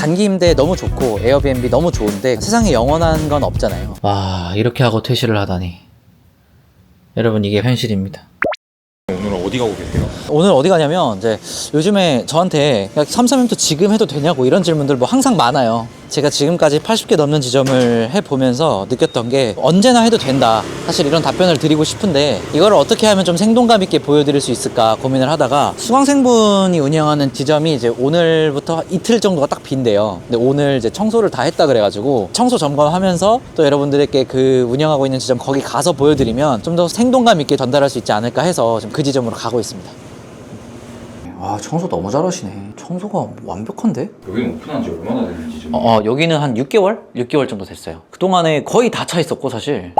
단기 임대 너무 좋고 에어비앤비 너무 좋은데 세상에 영원한 건 없잖아요. 와 이렇게 하고 퇴실을 하다니. 여러분 이게 현실입니다. 오늘 은 어디 가고 계세요? 오늘 어디 가냐면 이제 요즘에 저한테 야, 3, 3M 지금 해도 되냐고 이런 질문들 뭐 항상 많아요. 제가 지금까지 80개 넘는 지점을 해보면서 느꼈던 게 언제나 해도 된다. 사실 이런 답변을 드리고 싶은데 이걸 어떻게 하면 좀 생동감 있게 보여드릴 수 있을까 고민을 하다가 수강생분이 운영하는 지점이 이제 오늘부터 이틀 정도가 딱 빈대요. 근데 오늘 이제 청소를 다 했다 그래가지고 청소 점검하면서 또 여러분들에게 그 운영하고 있는 지점 거기 가서 보여드리면 좀 더 생동감 있게 전달할 수 있지 않을까 해서 지금 그 지점으로 가고 있습니다. 와 청소 너무 잘하시네. 청소가 완벽한데? 여기는 오픈한 지 얼마나 됐는지 좀. 어, 어, 여기는 한 6개월? 6개월 정도 됐어요. 그동안에 거의 다 차 있었고, 사실.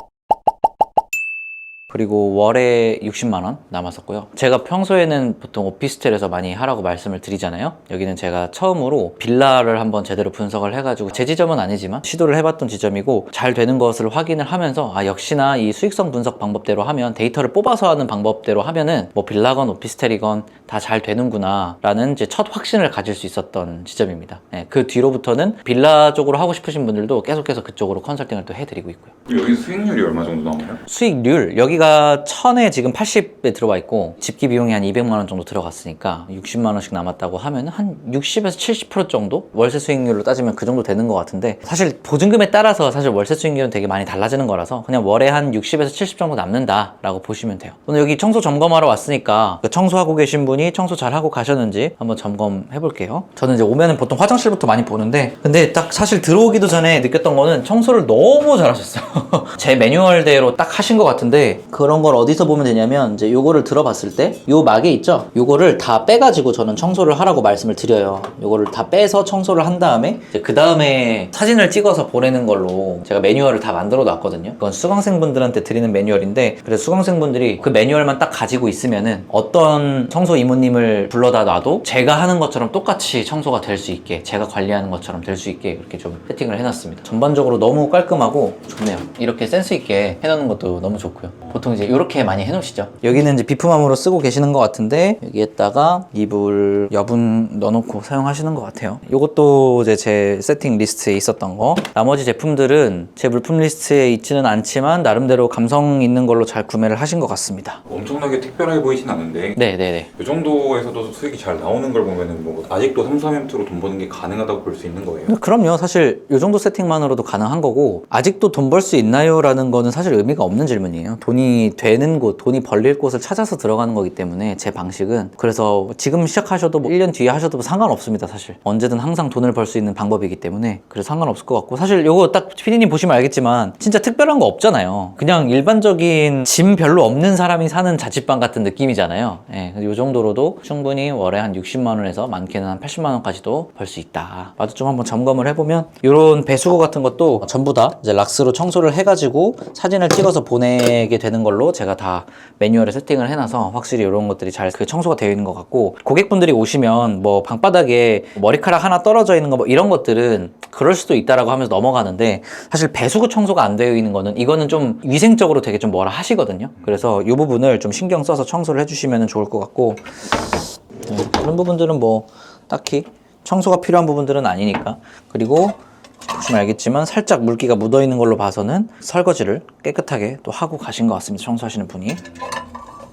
그리고 월에 60만 원 남았었고요. 제가 평소에는 보통 오피스텔에서 많이 하라고 말씀을 드리잖아요. 여기는 제가 처음으로 빌라를 한번 제대로 분석을 해가지고 제 지점은 아니지만 시도를 해봤던 지점이고 잘 되는 것을 확인을 하면서 아 역시나 이 수익성 분석 방법대로 하면 데이터를 뽑아서 하는 방법대로 하면은 뭐 빌라건 오피스텔이건 다 잘 되는구나라는 이제 첫 확신을 가질 수 있었던 지점입니다. 네, 그 뒤로부터는 빌라 쪽으로 하고 싶으신 분들도 계속해서 그쪽으로 컨설팅을 또 해드리고 있고요. 여기 수익률이 얼마 정도 나와요? 수익률 여기 가 천에 지금 80에 들어와 있고 집기 비용이 한 200만 원 정도 들어갔으니까 60만 원씩 남았다고 하면 한 60에서 70% 정도 월세 수익률로 따지면 그 정도 되는 것 같은데 사실 보증금에 따라서 사실 월세 수익률은 되게 많이 달라지는 거라서 그냥 월에 한 60에서 70 정도 남는다라고 보시면 돼요. 오늘 여기 청소 점검하러 왔으니까 그 청소하고 계신 분이 청소 잘 하고 가셨는지 한번 점검해 볼게요. 저는 이제 오면은 보통 화장실부터 많이 보는데 근데 딱 사실 들어오기도 전에 느꼈던 거는 청소를 너무 잘하셨어요. 제 매뉴얼대로 딱 하신 것 같은데 그런 걸 어디서 보면 되냐면 이제 요거를 들어봤을 때 요 막에 있죠? 요거를 다 빼가지고 저는 청소를 하라고 말씀을 드려요. 요거를 다 빼서 청소를 한 다음에 그 다음에 사진을 찍어서 보내는 걸로 제가 매뉴얼을 다 만들어 놨거든요. 그건 수강생분들한테 드리는 매뉴얼인데 그래서 수강생분들이 그 매뉴얼만 딱 가지고 있으면은 어떤 청소 이모님을 불러다 놔도 제가 하는 것처럼 똑같이 청소가 될 수 있게 제가 관리하는 것처럼 될 수 있게 그렇게 좀 세팅을 해놨습니다. 전반적으로 너무 깔끔하고 좋네요. 이렇게 센스 있게 해놓는 것도 너무 좋고요. 보통 이제 이렇게 많이 해놓으시죠. 여기는 이제 비품함으로 쓰고 계시는 것 같은데 여기에다가 이불 여분 넣어놓고 사용하시는 것 같아요. 이것도 이제 제 세팅 리스트에 있었던 거. 나머지 제품들은 제 물품 리스트에 있지는 않지만 나름대로 감성 있는 걸로 잘 구매를 하신 것 같습니다. 엄청나게 특별해 보이진 않는데 네네네. 이 정도에서도 수익이 잘 나오는 걸 보면은 뭐 아직도 3, 3M2로 돈 버는 게 가능하다고 볼 수 있는 거예요. 그럼요. 사실 이 정도 세팅만으로도 가능한 거고 아직도 돈 벌 수 있나요? 라는 거는 사실 의미가 없는 질문이에요. 돈이 되는 곳, 돈이 벌릴 곳을 찾아서 들어가는 거기 때문에 제 방식은 그래서 지금 시작하셔도 뭐 1년 뒤에 하셔도 뭐 상관없습니다. 사실 언제든 항상 돈을 벌 수 있는 방법이기 때문에 그래서 상관없을 것 같고 사실 요거 딱 피디님 보시면 알겠지만 진짜 특별한 거 없잖아요. 그냥 일반적인 짐 별로 없는 사람이 사는 자취방 같은 느낌이잖아요. 예, 요 정도로도 충분히 월에 한 60만 원에서 많게는 한 80만 원까지도 벌 수 있다. 나도 좀 한번 점검을 해보면 이런 배수구 같은 것도 전부 다 이제 락스로 청소를 해가지고 사진을 찍어서 보내게 되는 걸로 제가 다 매뉴얼에 세팅을 해놔서 확실히 이런 것들이 잘 그 청소가 되어 있는 것 같고 고객분들이 오시면 뭐 방바닥에 머리카락 하나 떨어져 있는 거 뭐 이런 것들은 그럴 수도 있다라고 하면서 넘어가는데 사실 배수구 청소가 안 되어 있는 거는 이거는 좀 위생적으로 되게 좀 뭐라 하시거든요. 그래서 이 부분을 좀 신경 써서 청소를 해주시면 좋을 것 같고 네, 그런 부분들은 뭐 딱히 청소가 필요한 부분들은 아니니까 그리고 보시면 알겠지만 살짝 물기가 묻어 있는 걸로 봐서는 설거지를 깨끗하게 또 하고 가신 것 같습니다. 청소하시는 분이.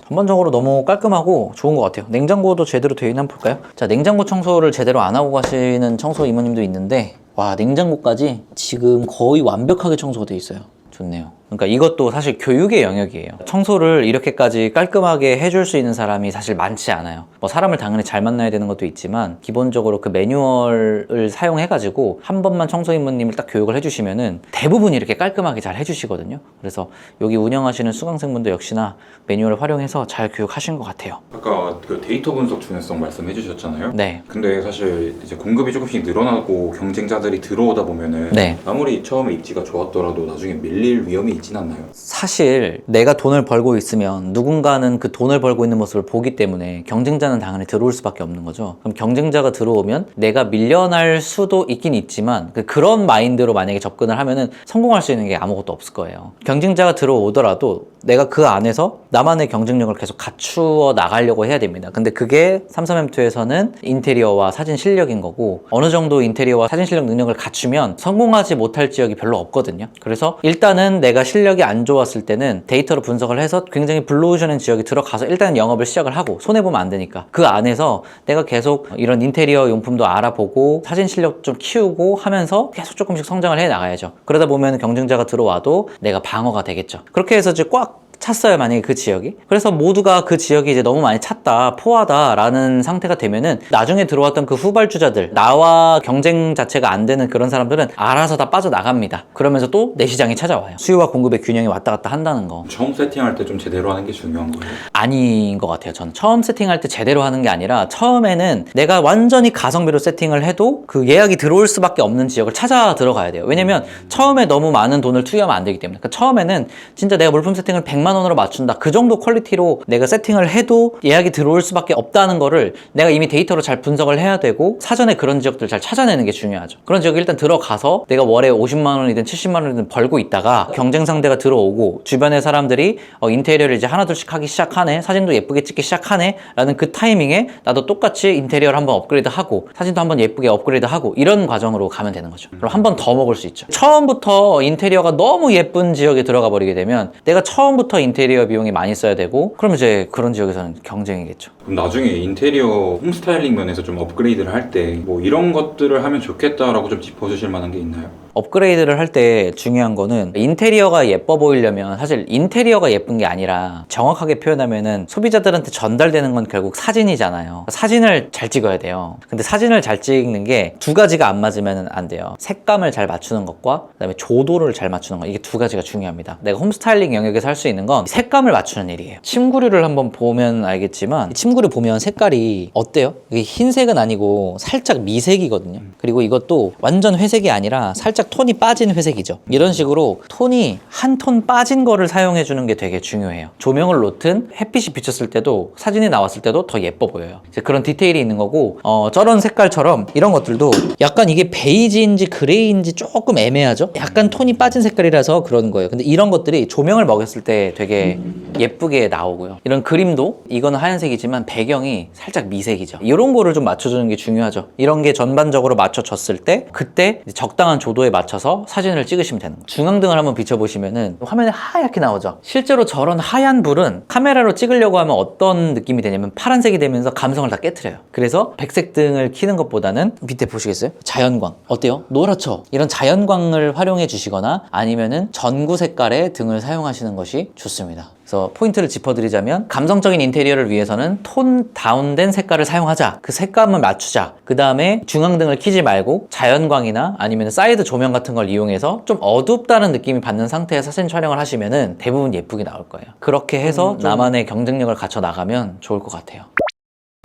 전반적으로 너무 깔끔하고 좋은 것 같아요. 냉장고도 제대로 되어 있나 볼까요? 자 냉장고 청소를 제대로 안 하고 가시는 청소 이모님도 있는데 와 냉장고까지 지금 거의 완벽하게 청소가 되어 있어요 좋네요. 그러니까 이것도 사실 교육의 영역이에요. 청소를 이렇게까지 깔끔하게 해줄 수 있는 사람이 사실 많지 않아요. 뭐 사람을 당연히 잘 만나야 되는 것도 있지만 기본적으로 그 매뉴얼을 사용해가지고 한 번만 청소 이모님을 딱 교육을 해주시면은 대부분 이렇게 깔끔하게 잘 해주시거든요. 그래서 여기 운영하시는 수강생분도 역시나 매뉴얼을 활용해서 잘 교육하신 것 같아요. 아까 그 데이터 분석 중요성 말씀해 주셨잖아요. 네. 근데 사실 이제 공급이 조금씩 늘어나고 경쟁자들이 들어오다 보면은 네. 아무리 처음에 입지가 좋았더라도 나중에 밀릴 위험이 있진 않나요? 사실 내가 돈을 벌고 있으면 누군가는 그 돈을 벌고 있는 모습을 보기 때문에 경쟁자는 당연히 들어올 수밖에 없는 거죠. 그럼 경쟁자가 들어오면 내가 밀려날 수도 있긴 있지만 그- 그런 마인드로 만약에 접근을 하면은 성공할 수 있는 게 아무것도 없을 거예요. 경쟁자가 들어오더라도 내가 그 안에서 나만의 경쟁력을 계속 갖추어 나가려고 해야 됩니다. 근데 그게 삼삼엠2에서는 인테리어와 사진 실력인 거고 어느 정도 인테리어와 사진 실력 능력을 갖추면 성공하지 못할 지역이 별로 없거든요. 그래서 일단 은 내가 실력이 안 좋았을 때는 데이터로 분석을 해서 굉장히 블루오션인 지역에 들어가서 일단 영업을 시작을 하고 손해보면 안 되니까 그 안에서 내가 계속 이런 인테리어 용품도 알아보고 사진 실력 좀 키우고 하면서 계속 조금씩 성장을 해 나가야죠. 그러다 보면 경쟁자가 들어와도 내가 방어가 되겠죠. 그렇게 해서 이제 꽉 찼어요 만약에 그 지역이 그래서 모두가 그 지역이 이제 너무 많이 찼다 포화다 라는 상태가 되면은 나중에 들어왔던 그 후발주자들 나와 경쟁 자체가 안 되는 그런 사람들은 알아서 다 빠져나갑니다 그러면서 또 내 시장이 찾아와요 수요와 공급의 균형이 왔다 갔다 한다는 거 처음 세팅할 때 좀 제대로 하는 게 중요한 거예요. 아닌 것 같아요. 저는 처음 세팅할 때 제대로 하는 게 아니라 처음에는 내가 완전히 가성비로 세팅을 해도 그 예약이 들어올 수밖에 없는 지역을 찾아 들어가야 돼요. 왜냐면 처음에 너무 많은 돈을 투여하면 안 되기 때문에. 그러니까 처음에는 진짜 내가 물품 세팅을 100만 원으로 맞춘다. 그 정도 퀄리티로 내가 세팅을 해도 예약이 들어올 수밖에 없다는 거를 내가 이미 데이터로 잘 분석을 해야 되고 사전에 그런 지역들 잘 찾아내는 게 중요하죠. 그런 지역에 일단 들어가서 내가 월에 50만 원이든 70만 원이든 벌고 있다가 경쟁 상대가 들어오고 주변의 사람들이 어, 인테리어를 이제 하나 둘씩 하기 시작하네 사진도 예쁘게 찍기 시작하네 라는 그 타이밍에 나도 똑같이 인테리어를 한번 업그레이드 하고 사진도 한번 예쁘게 업그레이드 하고 이런 과정으로 가면 되는 거죠 그럼 한 번 더 먹을 수 있죠 처음부터 인테리어가 너무 예쁜 지역에 들어가 버리게 되면 내가 처음부터 인테리어 비용이 많이 써야 되고 그럼 이제 그런 지역에서는 경쟁이겠죠 그럼 나중에 인테리어 홈스타일링 면에서 좀 업그레이드를 할 때 뭐 이런 것들을 하면 좋겠다라고 좀 짚어주실 만한 게 있나요? 업그레이드를 할 때 중요한 거는 인테리어가 예뻐 보이려면 사실 인테리어가 예쁜 게 아니라 정확하게 표현하면은 소비자들한테 전달되는 건 결국 사진이잖아요. 사진을 잘 찍어야 돼요. 근데 사진을 잘 찍는 게 두 가지가 안 맞으면 안 돼요. 색감을 잘 맞추는 것과 그다음에 조도를 잘 맞추는 것 이게 두 가지가 중요합니다. 내가 홈스타일링 영역에서 할 수 있는 건 색감을 맞추는 일이에요. 침구류를 한번 보면 알겠지만 이 침구를 보면 색깔이 어때요? 이게 흰색은 아니고 살짝 미색이거든요. 그리고 이것도 완전 회색이 아니라 살짝 톤이 빠진 회색이죠. 이런 식으로 톤이 한 톤 빠진 거를 사용해 주는 게 되게 중요해요. 조명을 놓든 햇빛이 비쳤을 때도 사진이 나왔을 때도 더 예뻐 보여요. 그런 디테일이 있는 거고 어, 저런 색깔처럼 이런 것들도 약간 이게 베이지인지 그레이인지 조금 애매하죠. 약간 톤이 빠진 색깔이라서 그런 거예요. 근데 이런 것들이 조명을 먹였을 때 되게 예쁘게 나오고요. 이런 그림도 이거는 하얀색이지만 배경이 살짝 미색이죠. 이런 거를 좀 맞춰주는 게 중요하죠. 이런 게 전반적으로 맞춰졌을 때 그때 적당한 조도에 맞춰서 사진을 찍으시면 되는 거예요. 중앙등을 한번 비춰보시면은 화면에 하얗게 나오죠. 실제로 저런 하얀 불은 카메라로 찍으려고 하면 어떤 느낌이 되냐면 파란색이 되면서 감성을 다 깨트려요. 그래서 백색 등을 켜는 것보다는 밑에 보시겠어요? 자연광 어때요? 노랗죠? 이런 자연광을 활용해 주시거나 아니면은 전구 색깔의 등을 사용하시는 것이 좋습니다. 그래서 포인트를 짚어드리자면 감성적인 인테리어를 위해서는 톤 다운된 색깔을 사용하자. 그 색감을 맞추자. 그 다음에 중앙등을 켜지 말고 자연광이나 아니면 사이드 조명 같은 걸 이용해서 좀 어둡다는 느낌이 받는 상태에서 사진 촬영을 하시면은 대부분 예쁘게 나올 거예요. 그렇게 해서 나만의 경쟁력을 갖춰 나가면 좋을 것 같아요.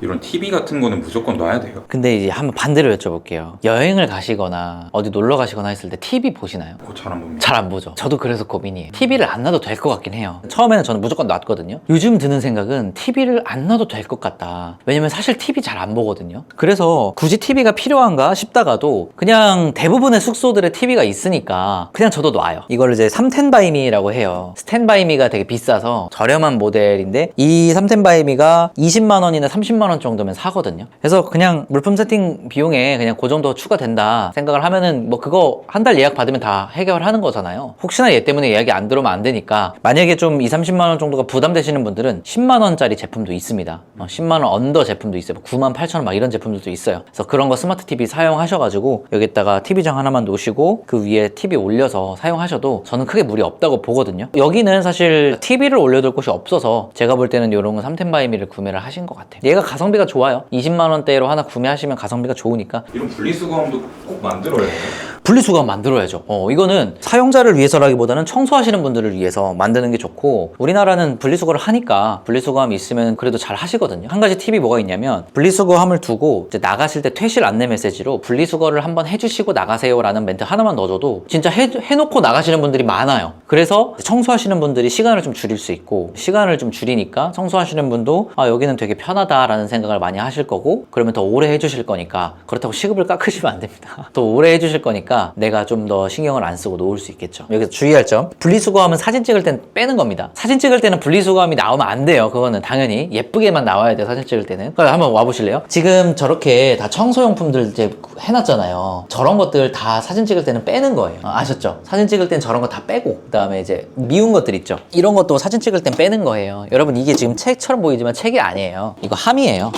이런 TV 같은 거는 무조건 놔야 돼요. 근데 이제 한번 반대로 여쭤볼게요. 여행을 가시거나 어디 놀러 가시거나 했을 때 TV 보시나요? 어, 잘안 봅니다. 잘 안 보죠. 저도 그래서 고민이에요. TV를 안 놔도 될 것 같긴 해요. 처음에는 저는 무조건 놨거든요. 요즘 드는 생각은 TV를 안 놔도 될 것 같다. 왜냐면 사실 TV 잘 안 보거든요. 그래서 굳이 TV가 필요한가 싶다가도 그냥 대부분의 숙소들에 TV가 있으니까 그냥 저도 놔요. 이걸 이제 3텐바이미라고 해요. 스탠바이미가 되게 비싸서 저렴한 모델인데 이 3텐바이미가 20만 원이나 30만 원 정도면 사거든요. 그래서 그냥 물품 세팅 비용에 그냥 그 정도 추가된다 생각을 하면은 뭐 그거 한 달 예약 받으면 다 해결하는 거잖아요. 혹시나 얘 때문에 예약이 안 들어오면 안 되니까 만약에 좀 2, 30만 원 정도가 부담되시는 분들은 10만 원짜리 제품도 있습니다. 어, 10만 원 언더 제품도 있어요. 9만 8천 원 막 이런 제품들도 있어요. 그래서 그런 거 스마트 TV 사용하셔가지고 여기다가 TV장 하나만 놓으시고 그 위에 TV 올려서 사용하셔도 저는 크게 무리 없다고 보거든요. 여기는 사실 TV를 올려둘 곳이 없어서 제가 볼 때는 이런 거 3텐바이미를 구매를 하신 것 같아요. 얘가 가 성비가 좋아요. 20만 원대로 하나 구매하시면 가성비가 좋으니까 이런 분리수거함도 꼭 만들어야 돼요. 분리수거 만들어야죠. 어, 이거는 사용자를 위해서라기보다는 청소하시는 분들을 위해서 만드는 게 좋고 우리나라는 분리수거를 하니까 분리수거함이 있으면 그래도 잘 하시거든요. 한 가지 팁이 뭐가 있냐면 분리수거함을 두고 나가실 때 퇴실 안내 메시지로 분리수거를 한번 해주시고 나가세요라는 멘트 하나만 넣어줘도 진짜 해, 해놓고 나가시는 분들이 많아요. 그래서 청소하시는 분들이 시간을 좀 줄일 수 있고 시간을 좀 줄이니까 청소하시는 분도 아 여기는 되게 편하다라는 생각을 많이 하실 거고 그러면 더 오래 해주실 거니까 그렇다고 시급을 깎으시면 안 됩니다. 더 오래 해주실 거니까 내가 좀 더 신경을 안 쓰고 놓을 수 있겠죠. 여기서 주의할 점 분리수거하면 사진 찍을 땐 빼는 겁니다. 사진 찍을 때는 분리수거함이 나오면 안 돼요. 그거는 당연히 예쁘게만 나와야 돼요. 사진 찍을 때는. 그럼 한번 와보실래요? 지금 저렇게 다 청소용품들 이제 해놨잖아요. 저런 것들 다 사진 찍을 때는 빼는 거예요. 아, 아셨죠? 사진 찍을 땐 저런 거 다 빼고 그다음에 이제 미운 것들 있죠. 이런 것도 사진 찍을 땐 빼는 거예요. 여러분 이게 지금 책처럼 보이지만 책이 아니에요. 이거 함이에요.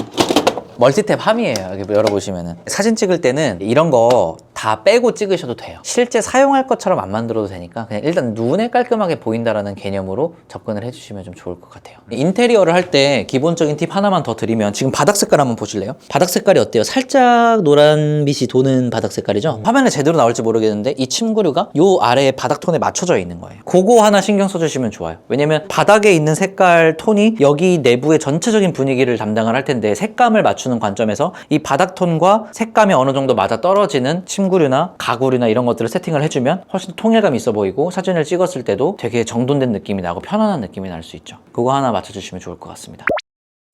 멀티탭 함이에요. 여기 열어보시면은. 사진 찍을 때는 이런 거다 빼고 찍으셔도 돼요. 실제 사용할 것처럼 안 만들어도 되니까 그냥 일단 눈에 깔끔하게 보인다라는 개념으로 접근을 해주시면 좀 좋을 것 같아요. 인테리어를 할 때 기본적인 팁 하나만 더 드리면 지금 바닥 색깔 한번 보실래요? 바닥 색깔이 어때요? 살짝 노란 빛이 도는 바닥 색깔이죠? 화면에 제대로 나올지 모르겠는데 이 침구류가 요 아래에 바닥 톤에 맞춰져 있는 거예요. 그거 하나 신경 써주시면 좋아요. 왜냐면 바닥에 있는 색깔 톤이 여기 내부의 전체적인 분위기를 담당을 할 텐데 색감을 맞추는 관점에서 이 바닥 톤과 색감이 어느 정도 맞아 떨어지는 침구 류나 가구류나 이런 것들을 세팅을 해주면 훨씬 더 통일감 있어 보이고 사진을 찍었을 때도 되게 정돈된 느낌이 나고 편안한 느낌이 날 수 있죠. 그거 하나 맞춰주시면 좋을 것 같습니다.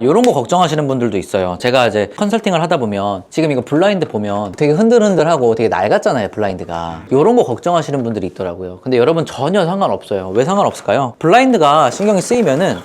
이런 거 걱정하시는 분들도 있어요. 제가 이제 컨설팅을 하다 보면 지금 이거 블라인드 보면 되게 흔들흔들하고 되게 낡았잖아요, 블라인드가. 이런 거 걱정하시는 분들이 있더라고요. 근데 여러분 전혀 상관없어요. 왜 상관없을까요? 블라인드가 신경이 쓰이면은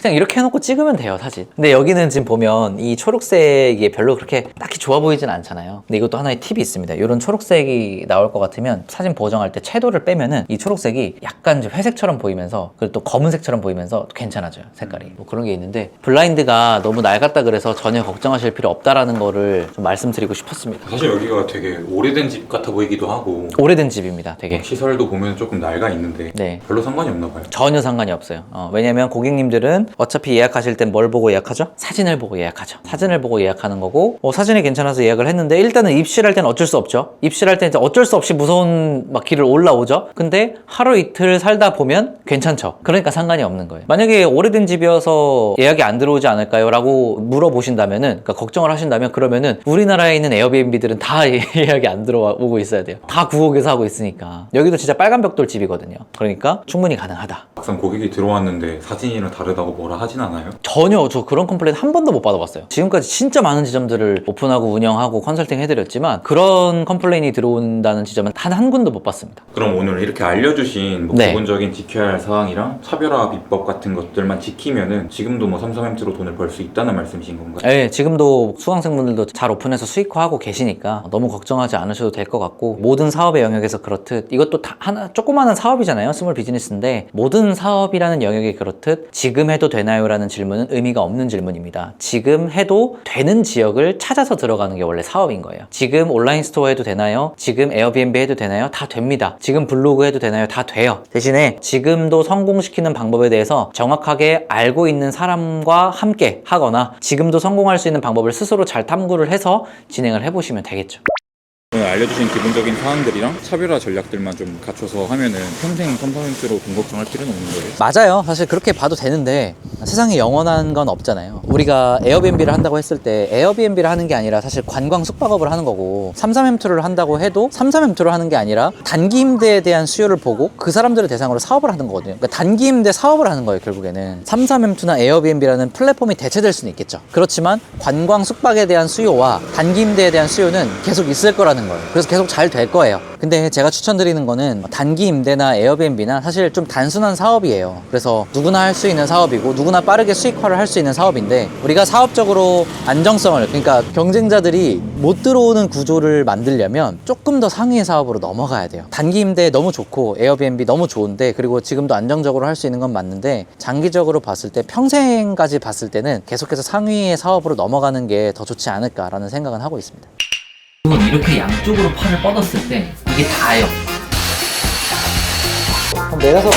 그냥 이렇게 해놓고 찍으면 돼요, 사진. 근데 여기는 지금 보면 이 초록색이 별로 그렇게 딱히 좋아 보이진 않잖아요. 근데 이것도 하나의 팁이 있습니다. 이런 초록색이 나올 것 같으면 사진 보정할 때 채도를 빼면은 이 초록색이 약간 회색처럼 보이면서 그리고 또 검은색처럼 보이면서 또 괜찮아져요, 색깔이. 뭐 그런 게 있는데 블라인드가 너무 낡았다 그래서 전혀 걱정하실 필요 없다라는 거를 좀 말씀드리고 싶었습니다. 사실 여기가 되게 오래된 집 같아 보이기도 하고 오래된 집입니다, 되게. 시설도 보면 조금 낡아 있는데 네. 별로 상관이 없나 봐요. 전혀 상관이 없어요. 어, 왜냐면 고객님들은 어차피 예약하실 땐 뭘 보고 예약하죠? 사진을 보고 예약하죠. 사진을 보고 예약하는 거고, 어, 사진이 괜찮아서 예약을 했는데, 일단은 입실할 때는 어쩔 수 없죠. 입실할 이제 어쩔 수 없이 무서운 막 길을 올라오죠. 근데 하루 이틀 살다 보면 괜찮죠. 그러니까 상관이 없는 거예요. 만약에 오래된 집이어서 예약이 안 들어오지 않을까요? 라고 물어보신다면은, 그러니까 걱정을 하신다면, 그러면은 우리나라에 있는 에어비앤비들은 다 예약이 안 들어오고 있어야 돼요. 다 구옥에서 하고 있으니까. 여기도 진짜 빨간 벽돌 집이거든요. 그러니까 충분히 가능하다. 막상 고객이 들어왔는데 사진이랑 다르다고 뭐라 하진 않아요? 전혀 저 그런 컴플레인 한 번도 못 받아봤어요. 지금까지 진짜 많은 지점들을 오픈하고 운영하고 컨설팅 해드렸지만 그런 컴플레인이 들어온다는 지점은 단 한 군도 못 봤습니다. 그럼 오늘 이렇게 알려주신 뭐 네. 기본적인 지켜야 할 사항이랑 차별화 비법 같은 것들만 지키면은 지금도 뭐 삼성엠트로 돈을 벌 수 있다는 말씀이신 건가요? 네, 지금도 수강생분들도 잘 오픈해서 수익화하고 계시니까 너무 걱정하지 않으셔도 될 것 같고 모든 사업의 영역에서 그렇듯 이것도 다 하나 조그마한 사업이잖아요. 스몰 비즈니스인데 모든 사업이라는 영역이 그렇듯 지금 해도 되나요 라는 질문은 의미가 없는 질문입니다. 지금 해도 되는 지역을 찾아서 들어가는 게 원래 사업인 거예요. 지금 온라인 스토어 해도 되나요? 지금 에어비앤비 해도 되나요? 다 됩니다. 지금 블로그 해도 되나요? 다 돼요. 대신에 지금도 성공시키는 방법에 대해서 정확하게 알고 있는 사람과 함께 하거나 지금도 성공할 수 있는 방법을 스스로 잘 탐구를 해서 진행을 해보시면 되겠죠. 알려주신 기본적인 사항들이랑 차별화 전략들만 좀 갖춰서 하면은 평생 돈 걱정할 필요는 없는 거예요. 맞아요. 사실 그렇게 봐도 되는데 세상에 영원한 건 없잖아요. 우리가 에어비앤비를 한다고 했을 때 에어비앤비를 하는 게 아니라 사실 관광 숙박업을 하는 거고 삼삼엠투를 한다고 해도 삼삼엠투를 하는 게 아니라 단기 임대에 대한 수요를 보고 그 사람들을 대상으로 사업을 하는 거거든요. 그러니까 단기 임대 사업을 하는 거예요, 결국에는. 삼삼엠투나 에어비앤비라는 플랫폼이 대체될 수는 있겠죠. 그렇지만 관광 숙박에 대한 수요와 단기 임대에 대한 수요는 계속 있을 거라는 거예요. 그래서 계속 잘 될 거예요. 근데 제가 추천드리는 거는 단기 임대나 에어비앤비나 사실 좀 단순한 사업이에요. 그래서 누구나 할 수 있는 사업이고 누구나 빠르게 수익화를 할 수 있는 사업인데 우리가 사업적으로 안정성을 그러니까 경쟁자들이 못 들어오는 구조를 만들려면 조금 더 상위의 사업으로 넘어가야 돼요. 단기 임대 너무 좋고 에어비앤비 너무 좋은데 그리고 지금도 안정적으로 할 수 있는 건 맞는데 장기적으로 봤을 때 평생까지 봤을 때는 계속해서 상위의 사업으로 넘어가는 게 더 좋지 않을까라는 생각은 하고 있습니다. 이렇게 양쪽으로 팔을 뻗었을 때 이게 다예요. 내려서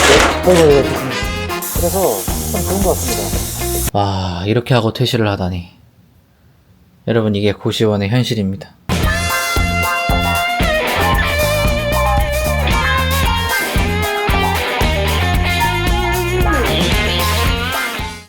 그래서 참 좋은 것 같습니다. 와 이렇게 하고 퇴실을 하다니. 여러분 이게 고시원의 현실입니다.